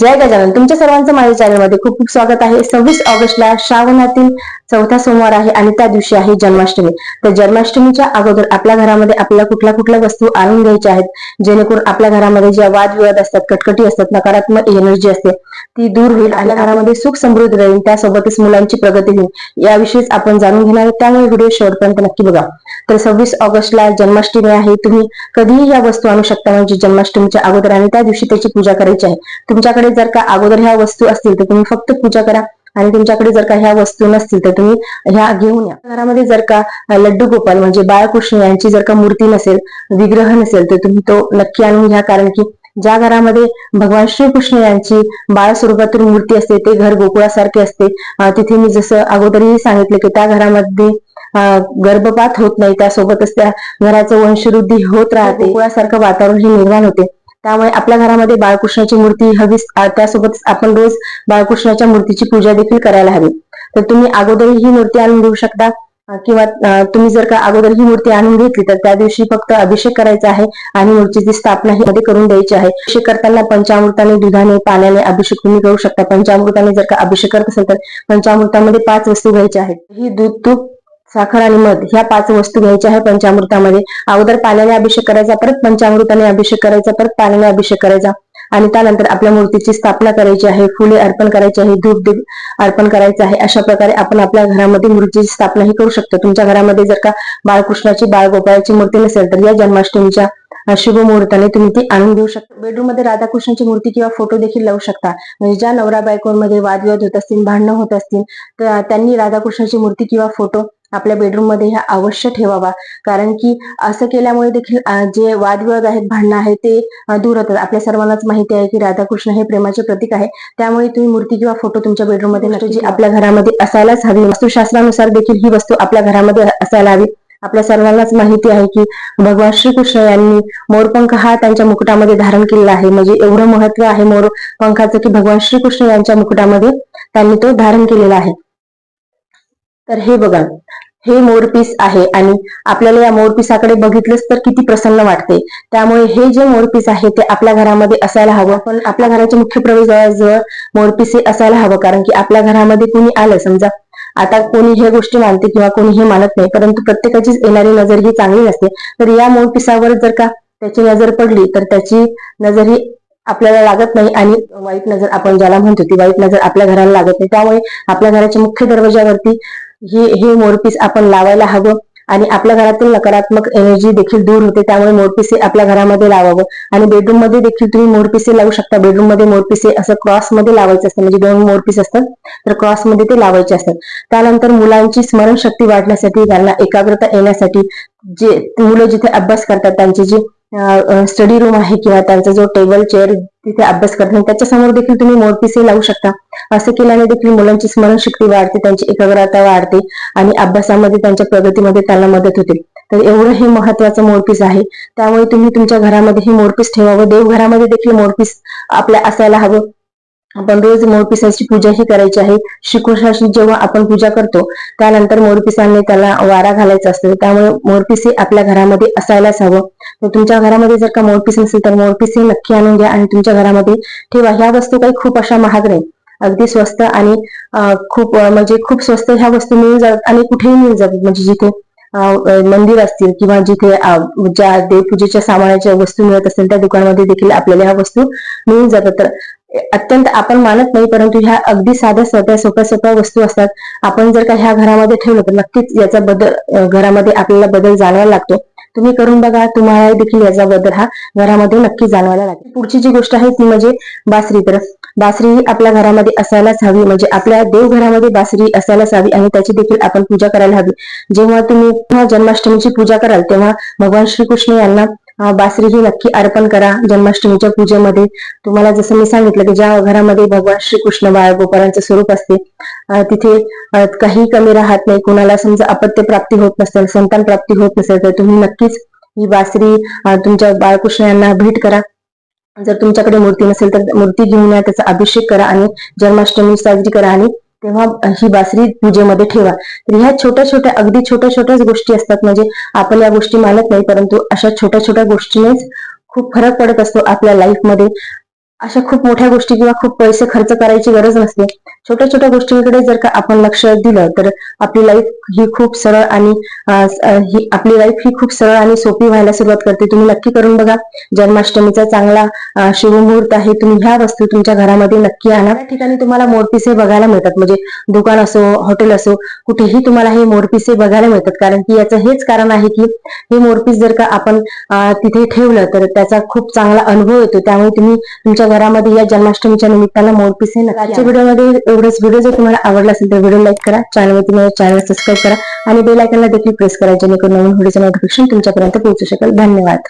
जय गजानन. तुमच्या सर्वांचं माझ्या चॅनलमध्ये खूप खूप स्वागत आहे. सव्वीस ऑगस्टला श्रावणातील चौथा सोमवार आहे आणि त्या दिवशी आहे जन्माष्टमी. तर जन्माष्टमीच्या अगोदर आपल्या घरामध्ये आपल्याला कुठल्या कुठल्या वस्तू आणून घ्यायच्या आहेत? जेणेकरून आपल्या घरामध्ये ज्या वादविवाद असतात कटकटी असतात नकारात्मक एनर्जी असते ती दूर होईल आपल्या घरामध्ये सुख समृद्ध राहील त्यासोबतच मुलांची प्रगती होईल. याविषयीच आपण जाणून घेणार त्यामुळे व्हिडिओ शेवटपर्यंत नक्की बघा. तर सव्वीस ऑगस्टला जन्माष्टमी आहे. तुम्ही कधीही या वस्तू आणू शकता म्हणजे जन्माष्टमीच्या अगोदर आणि त्या दिवशी त्याची पूजा करायची आहे. तुमच्याकडे जर का अगोदर ह्या वस्तू असतील तर तुम्ही फक्त पूजा करा. आणि तुमच्याकडे जर का ह्या वस्तू नसतील तर तुम्ही ह्या घेऊन या. घरामध्ये जर का लड्डू गोपाल म्हणजे बाळकृष्ण यांची जर का मूर्ती नसेल विग्रह नसेल तर तुम्ही तो नक्की आणून घ्या. कारण की ज्या घरामध्ये भगवान श्रीकृष्ण यांची बाळ स्वरूपातील मूर्ती असते ते घर गोकुळासारखे असते. तिथे मी जसं अगोदरही सांगितलं की त्या घरामध्ये गर्भपात होत नाही. त्यासोबतच त्या घराचं वंशवृद्धी होत राहते. गोकुळासारखं वातावरण हे निर्माण होते. त्यामुळे आपल्या घरामध्ये बाळकृष्णाची मूर्ती हवी त्यासोबतच आपण रोज बाळकृष्णाच्या मूर्तीची पूजा देखील करायला हवी. तर तुम्ही अगोदरही ही मूर्ती आणून घेऊ शकता. किंवा तुम्ही जर का अगोदर ही मूर्ती आणून घेतली तर त्या दिवशी फक्त अभिषेक करायचा आहे आणि मूर्तीची स्थापना ही मध्ये करून द्यायची आहे. अभिषेक करताना पंचामृताने दुधाने पाण्याने अभिषेक तुम्ही करू शकता. पंचामृताने जर का अभिषेक करत असेल तर पंचामृतामध्ये पाच वस्तू घ्यायच्या आहेत. ही दूध तूप साखर आणि मध ह्या पाच वस्तू घ्यायच्या आहे पंचामृतामध्ये अगोदर पाण्याने अभिषेक करायचा परत पंचामृताने अभिषेक करायचा परत पाण्याने अभिषेक करायचा. आणि त्यानंतर आपल्या मूर्तीची स्थापना करायची आहे फुले अर्पण करायची आहे धूप दीप अर्पण करायचं आहे. अशा प्रकारे आपण आपल्या घरामध्ये मूर्तीची स्थापना ही करू शकतो. तुमच्या घरामध्ये जर का बाळकृष्णाची बाळगोपाळाची मूर्ती नसेल तर या जन्माष्टमीच्या शुभ मुहूर्ताने तुम्ही ती आणून घेऊ शकता. बेडरूममध्ये राधाकृष्णाची मूर्ती किंवा फोटो देखील लावू शकता. म्हणजे ज्या नवरा बायकोमध्ये वादविवाद होत असतील भांडणं होत असतील तर त्यांनी राधाकृष्णाची मूर्ती किंवा फोटो आपल्या बेडरूममध्ये ह्या अवश्य ठेवावा. कारण की असं केल्यामुळे देखील जे वादविवाद आहेत भांडणं आहेत ते दूर होतात. आपल्या सर्वांनाच माहिती आहे की राधाकृष्ण हे प्रेमाचे प्रतीक आहे. त्यामुळे तुम्ही मूर्ती किंवा फोटो तुमच्या बेडरूममध्ये नक्की जी आपल्या घरामध्ये असायलाच हवी. वास्तुशास्त्रानुसार देखील ही वस्तू आपल्या घरामध्ये असायला हवी. आपल्या सर्वांनाच माहिती आहे की भगवान श्रीकृष्ण यांनी मोरपंख हा त्यांच्या मुकुटामध्ये धारण केलेला आहे. म्हणजे एवढं महत्त्व आहे मोर पंखाचं की भगवान श्रीकृष्ण यांच्या मुकुटामध्ये त्यांनी तो धारण केलेला आहे. तर हे बघा हे मोरपीस आहे आणि आपल्याला या मोरपिसाकडे बघितलंच तर किती प्रसन्न वाटते. त्यामुळे हे जे मोरपीस आहे ते आपल्या घरामध्ये असायला हवं. पण आपल्या घराच्या मुख्य प्रवेशद्वाराजवळ मोरपीस हे असायला हवं. कारण की आपल्या घरामध्ये कोणी आलं समजा आता कोणी हे गोष्टी मानते किंवा कोणी हे मानत नाही परंतु प्रत्येकाचीच येणारी नजर ही चांगली नसते. तर या मोरपिसावर जर का त्याची नजर पडली तर त्याची नजर ही आपल्याला लागत नाही आणि वाईट नजर आपण ज्याला म्हणतो ती वाईट नजर आपल्या घराला लागत नाही. त्यामुळे आपल्या घराच्या मुख्य दरवाजावरती हे हे मोरपीस आपण लावायला हवं. आणि आपल्या घरातील नकारात्मक एनर्जी देखील दूर होते त्यामुळे मोरपिसे आपल्या घरामध्ये लावावं. आणि बेडरूममध्ये देखील तुम्ही मोरपिसे लावू शकता. बेडरूममध्ये मोरपिसे असं क्रॉसमध्ये लावायचं असतं. म्हणजे दोन मोरपीस असतात तर क्रॉसमध्ये ते लावायचे असतात. त्यानंतर मुलांची स्मरणशक्ती वाढण्यासाठी त्यांना एकाग्रता येण्यासाठी जे मुलं जिथे अभ्यास करतात त्यांची जी स्टडी रूम आहे किंवा त्यांचा जो टेबल चेअर तिथे अभ्यास करत त्याच्यासमोर देखील तुम्ही मोरपिसे लावू शकता. असं केल्याने देखील मुलांची स्मरणशक्ती वाढते त्यांची एकाग्रता वाढते आणि अभ्यासामध्ये त्यांच्या प्रगतीमध्ये त्यांना मदत होते. तर एवढं हे महत्वाचं मोरपीस आहे. त्यामुळे तुम्ही तुमच्या घरामध्ये हे मोरपीस ठेवावं. देवघरामध्ये देखील मोरपीस आपल्या असायला हवं. आपण रोज मोरपिसाची पूजा ही करायची आहे. श्रीकृष्णाची जेव्हा आपण पूजा करतो त्यानंतर मोरपिसांनी त्याला वारा घालायचा असतो. त्यामुळे मोरपिस हे आपल्या घरामध्ये असायलाच हवं. तर तुमच्या घरामध्ये जर का मोरपीस नसेल तर मोरपीस हे नक्की आणून घ्या आणि तुमच्या घरामध्ये ठेवा. ह्या वस्तू काही खूप अशा महाग नाही अगदी स्वस्त आणि खूप म्हणजे खूप स्वस्त ह्या वस्तू मिळून जातात आणि कुठेही मिळून जातात. म्हणजे जिथे मंदिर असतील किंवा जिथे ज्या देवपूजेच्या सामानाच्या वस्तू मिळत असतील त्या दुकानामध्ये देखील आपल्याला ह्या वस्तू मिळून जातात. तर अत्यंत आपण मानत नाही परंतु ह्या अगदी साध्या सोप्या सोप्या सोप्या वस्तू असतात. आपण जर का ह्या घरामध्ये ठेवलं तर नक्कीच याचा बदल घरामध्ये आपल्याला बदल जाणवायला लागतो. तुम्ही करून बघा तुम्हाला देखील याचा बदल हा घरामध्ये नक्की जाणवायला लागेल. पुढची जी गोष्ट आहे ती म्हणजे बासरी. तर बासरी ही आपल्या घरामध्ये असायलाच हवी म्हणजे आपल्या देवघरामध्ये बासरी असायलाच हवी आणि त्याची देखील आपण पूजा करायला हवी. जेव्हा तुम्ही जन्माष्टमीची पूजा कराल तेव्हा भगवान श्रीकृष्ण यांना अं, बासरी ही नक्की अर्पण करा. जन्माष्टमीच्या पूजेमध्ये तुम्हाला जसं मी सांगितलं की ज्या घरामध्ये भगवान श्रीकृष्ण बाळगोपाळांचं स्वरूप असते तिथे काही कमी राहत नाही. कुणाला समजा अपत्य प्राप्ती होत नसेल संतान प्राप्ती होत नसेल तर तुम्ही नक्कीच ही बासरी तुमच्या बाळकृष्ण यांना भेट करा. जर तुमच्याकडे मूर्ती नसेल तर मूर्ती घेऊन या त्याचा अभिषेक करा आणि जन्माष्टमी साजरी करा आणि तेव्हा ही बासरी पूजेमध्ये ठेवा. तर ह्या छोट्या छोट्या अगदी छोट्या छोट्याच गोष्टी असतात. म्हणजे आपण या गोष्टी मानत नाही परंतु अशा छोट्या छोट्या गोष्टीनेच खूप फरक पडत असतो आपल्या लाईफमध्ये अशा खूप मोठ्या गोष्टी किंवा खूप पैसे खर्च करायची गरज नसते. छोट्या छोट्या गोष्टींकडे जर का आपण लक्ष दिलं तर आपली लाईफ ही खूप सरळ आणि ही आपली लाईफ ही खूप सरळ आणि सोपी व्हायला सुरुवात करते. तुम्ही नक्की करून बघा. जन्माष्टमीचा चांगला अं, शुभमुहूर्त आहे. तुम्ही ह्या वस्तू तुमच्या घरामध्ये नक्की आणा. या ठिकाणी तुम्हाला मोरपिसे बघायला मिळतात. म्हणजे दुकान असो हॉटेल असो कुठेही तुम्हाला हे मोरपिसे बघायला मिळतात. कारण की याचं हेच कारण आहे की हे मोरपीस जर का आपण तिथे ठेवलं तर त्याचा खूप चांगला अनुभव येतो. त्यामुळे तुम्ही तुमच्या घरामध्ये या जन्माष्टमीच्या निमित्तानं मोरपिसे नक्की व्हिडिओमध्ये एवढंच व्हिडिओ जर तुम्हाला आवडला असेल तर व्हिडिओ लाईक करा. चॅनलवरती चॅनल सबस्क्राईब करा. आणि बेल आयकनला देखील प्रेस करा जेणेकरून नवीन व्हिडिओचं नोटिफिकेशन तुमच्यापर्यंत पोहोचू शकेल. धन्यवाद.